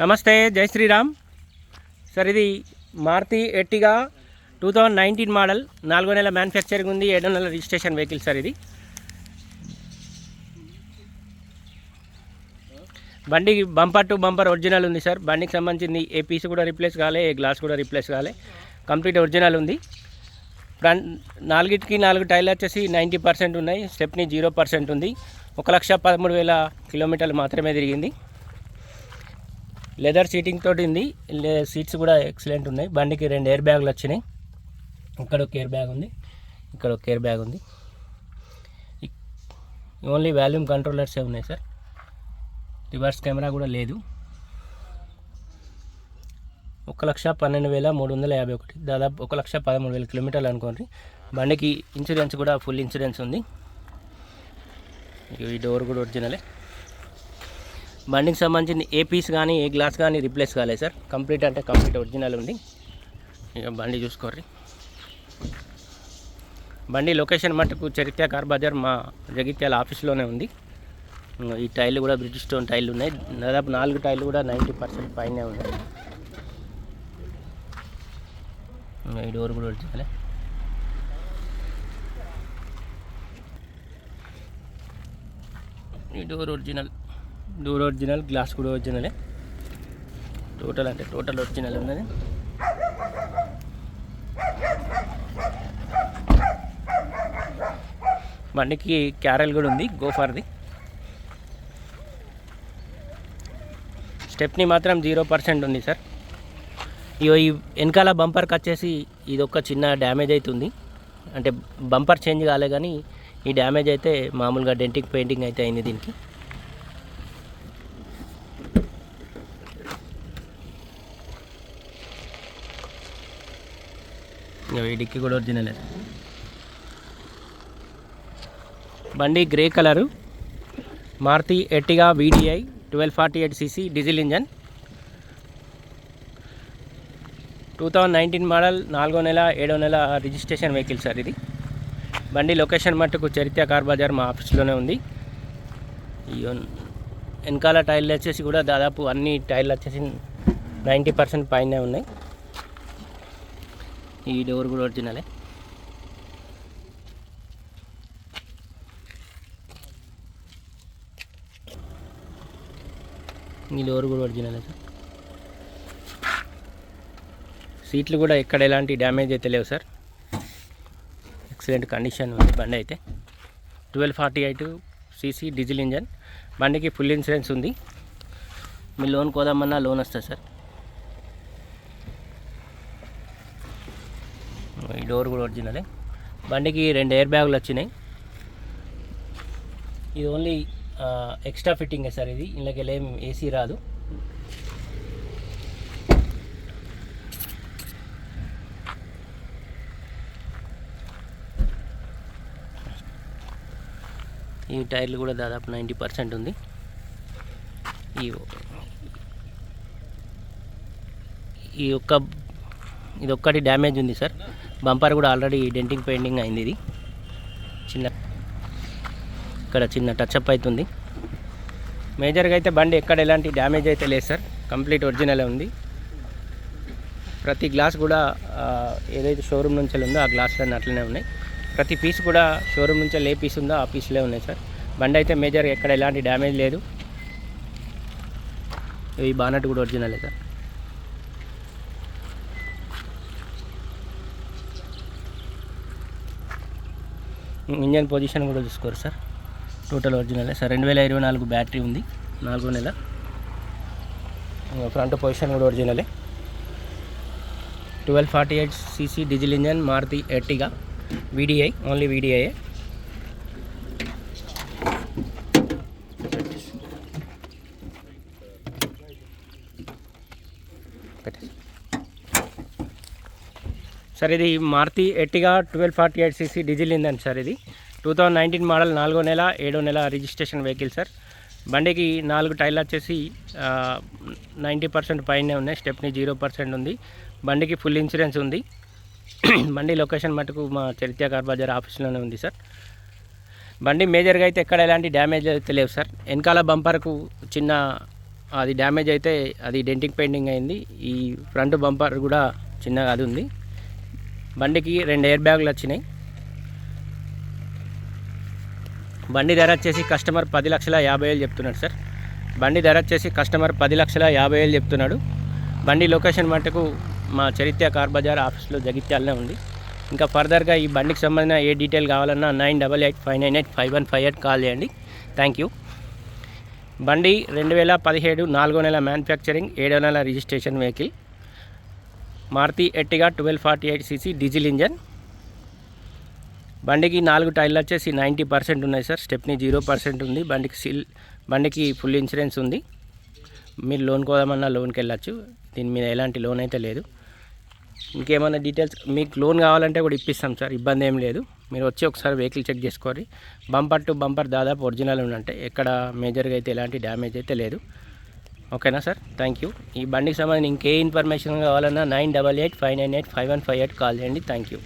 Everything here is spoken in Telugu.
నమస్తే జై శ్రీరామ్. సార్ ఇది Maruti Ertiga two thousand nineteen model. నాలుగో నెల మ్యానుఫ్యాక్చరింగ్ ఉంది ఏడో నెల రిజిస్ట్రేషన్ వెహికల్ సార్ ఇది. బండి బంపర్ టు బంపర్ ఒరిజినల్ ఉంది సార్. బండికి సంబంధించింది ఏ పీస్ కూడా రీప్లేస్ కాలే ఏ గ్లాస్ కూడా రీప్లేస్ కాలే. కంప్లీట్ ఒరిజినల్ ఉంది. ఫ్రంట్ నాలుగిటికి నాలుగు టైర్లు వచ్చేసి నైంటీ పర్సెంట్ ఉన్నాయి. స్టెప్ని జీరో పర్సెంట్ ఉంది. ఒక లక్ష పదమూడు వేల కిలోమీటర్లు మాత్రమే తిరిగింది. లెదర్ సీటింగ్ తోటి ఉంది. లే- సీట్స్ కూడా ఎక్సలెంట్ ఉన్నాయి. బండికి రెండు ఎయిర్ బ్యాగులు వచ్చినాయి. ఇక్కడ ఒక ఎయిర్ బ్యాగ్ ఉంది. ఇక్కడ ఒక ఎయిర్ బ్యాగ్ ఉంది. ఓన్లీ వాల్యూమ్ కంట్రోలర్సే ఉన్నాయి సార్. రివర్స్ కెమెరా కూడా లేదు. ఒక లక్ష పన్నెండు వేల మూడు వందల యాభై ఒకటి. దాదాపు ఒక లక్ష పదమూడు వేల కిలోమీటర్లు అనుకోండి. బండికి ఇన్సూరెన్స్ కూడా ఫుల్ ఇన్సూరెన్స్ ఉంది. ఈ డోర్ కూడా ఒరిజినలే. బండికి సంబంధించిన ఏ పీస్ కానీ ఏ గ్లాస్ కానీ రిప్లేస్ కాలేదు సార్. కంప్లీట్ అంటే కంప్లీట్ ఒరిజినల్ ఉంది. ఇక బండి చూసుకోర్రి. బండి లొకేషన్ మటుకు చరిత్ర కార్ బజార్ మా జగిత్యాల ఆఫీస్లోనే ఉంది. ఈ టైర్లు కూడా బ్రిటిష్ స్టోన్ టైర్లు ఉన్నాయి. దాదాపు నాలుగు టైర్లు కూడా నైంటీ పర్సెంట్ పైనే ఉన్నాయి. ఈ డోర్ కూడా ఒరిజినలే. ఈ door original. Door original glass కూడా ఒరిజినలే టోటల్ అంటే టోటల్ ఒరిజినల్ ఉన్నది. బండికి క్యారెల్ కూడా ఉంది గోఫర్ది స్టెప్ని మాత్రం జీరో పర్సెంట్ ఉంది సార్ ఇగో ఈ వెనకాల బంపర్కి వచ్చేసి ఇది ఒక చిన్న డ్యామేజ్ అవుతుంది అంటే బంపర్ చేంజ్ కాలే కానీ ఈ డ్యామేజ్ అయితే మామూలుగా డెంటింగ్ పెయింటింగ్ అయితే అయింది దీనికి. ఈ డిక్కి కూడా ఒరిజినల్ బండి grey colour. Maruti Ertiga VDI twelve forty eight CC diesel engine. Two thousand nineteen model నాలుగో నెల ఏడో నెల రిజిస్ట్రేషన్ వెహికల్ సార్ ఇది. బండి లొకేషన్ మట్టుకు చరిత్ర కార్ బజార్ మా ఆఫీస్లోనే ఉంది. వెనకాల టైర్లు వచ్చేసి కూడా దాదాపు అన్ని టైర్లు వచ్చేసి నైంటీ పర్సెంట్ పైనే ఉన్నాయి. ఈ డోర్ కూడా ఒరిజినలే. ఈ డోర్ కూడా ఒరిజినలే సార్. సీట్లు కూడా ఎక్కడ ఎలాంటి డ్యామేజ్ అయితే లేవు సార్. ఎక్సలెంట్ కండిషన్ ఉంది బండి అయితే. Twelve forty eight CC diesel engine. బండికి ఫుల్ ఇన్సూరెన్స్ ఉంది. మీ లోన్ కోదామన్నా లోన్ వస్తుంది సార్. ఈ డోర్ కూడా ఒరిజినలే. బండికి రెండు ఎయిర్ బ్యాగులు వచ్చినాయి. ఇది ఓన్లీ ఎక్స్ట్రా ఫిట్టింగ్ సార్ ఇది. ఇందులోకి ఏం ఏసీ రాదు. ఈ టైర్లు కూడా దాదాపు నైంటీ పర్సెంట్ ఉంది. ఈ ఈ ఒక్క ఇది ఒక్కటి డ్యామేజ్ ఉంది సార్. బంపర్ కూడా ఆల్రెడీ డెంటింగ్ పెయింటింగ్ అయింది ఇది. చిన్న ఇక్కడ చిన్న టచ్అప్ అవుతుంది మేజర్గా అయితే బండి ఎక్కడ ఎలాంటి డ్యామేజ్ అయితే లేదు సార్. కంప్లీట్ ఒరిజినలే ఉంది. ప్రతి గ్లాస్ కూడా ఏదైతే షోరూమ్ నుంచి ఉందో ఆ గ్లాసులన్నీ అట్లనే ఉన్నాయి. ప్రతి పీస్ కూడా షోరూమ్ నుంచి ఏ పీస్ ఉందో ఆ పీస్లే ఉన్నాయి సార్. బండి అయితే మేజర్ ఎక్కడ ఎలాంటి డ్యామేజ్ లేదు. ఈ బానట్ కూడా ఒరిజినలే సార్. ఇంజన్ పొజిషన్ కూడా చూసుకోరు సార్. టోటల్ ఒరిజినలే సార్ రెండు వేల ఇరవై నాలుగు బ్యాటరీ ఉంది. నాలుగో నెల. ఫ్రంట్ పొజిషన్ కూడా ఒరిజినలే twelve forty eight CC diesel engine Maruti Ertiga. VDI only VDI sir ఇది Maruti Ertiga twelve forty eight CC diesel ఇందండి sir ఇది. టూ థౌజండ్ నైన్టీన్ మోడల్ నాలుగో నెల ఏడో నెల రిజిస్ట్రేషన్ వెహికల్ సార్. బండికి నాలుగు టైర్లు వచ్చేసి నైంటీ పర్సెంట్ పైనే ఉన్నాయి స్టెప్ని జీరో పర్సెంట్ ఉంది. బండికి ఫుల్ ఇన్సూరెన్స్ ఉంది. బండి లొకేషన్ మటుకు మా చరిత్ర కార్బజార్ ఆఫీస్లోనే ఉంది సార్. బండి మేజర్గా అయితే ఎక్కడ ఎలాంటి డ్యామేజ్ అయితే లేవు సార్. వెనకాల బంపర్కు చిన్న అది డ్యామేజ్ అయితే అది డెంటింగ్ పెయింటింగ్ అయింది. ఈ ఫ్రంట్ బంపర్ కూడా చిన్నగా అది ఉంది. బండికి రెండు ఎయిర్ బ్యాగులు వచ్చినాయి. బండి ధర వచ్చేసి కస్టమర్ పది లక్షల యాభై వేలు చెప్తున్నాడు సార్. బండి ధర వచ్చేసి కస్టమర్ పది లక్షల యాభై వేలు చెప్తున్నాడు. బండి లొకేషన్ మటుకు మా చరిత్ర కార్ బజార్ ఆఫీస్లో జగిత్యాలనే ఉంది. ఇంకా ఫర్దర్గా ఈ బండికి సంబంధించిన ఏ డీటెయిల్ కావాలన్నా nine double eight five nine eight five one five eight call చేయండి. థ్యాంక్ యూ బండి రెండు వేల పదిహేడు నాలుగో నెల మ్యానుఫ్యాక్చరింగ్ ఏడో నెల registration vehicle Maruti Ertiga twelve forty eight CC diesel engine. బండికి నాలుగు టైర్లు వచ్చేసి నైంటీ పర్సెంట్ ఉన్నాయి సార్. స్టెప్ని జీరో పర్సెంట్ ఉంది. బండికి సీల్ బండికి ఫుల్ ఇన్సూరెన్స్ ఉంది. మీరు లోన్ కోదామన్నా లోన్కి వెళ్ళచ్చు. దీని మీద ఎలాంటి లోన్ అయితే లేదు. ఇంకేమైనా డీటెయిల్స్ మీకు లోన్ కావాలంటే కూడా ఇప్పిస్తాం సార్. ఇబ్బంది ఏం లేదు. మీరు వచ్చి ఒకసారి వెహికల్ చెక్ చేసుకోండి. బంపర్ టు బంపర్ దాదాపు ఒరిజినల్ ఉందంటే ఎక్కడ మేజర్గా అయితే ఎలాంటి డ్యామేజ్ అయితే లేదు. ఓకేనా సార్? థ్యాంక్ యూ ఈ బండికి సంబంధించి ఇంకే ఇన్ఫర్మేషన్ కావాలన్నా nine double eight five nine eight five one five eight call చేయండి. Thank you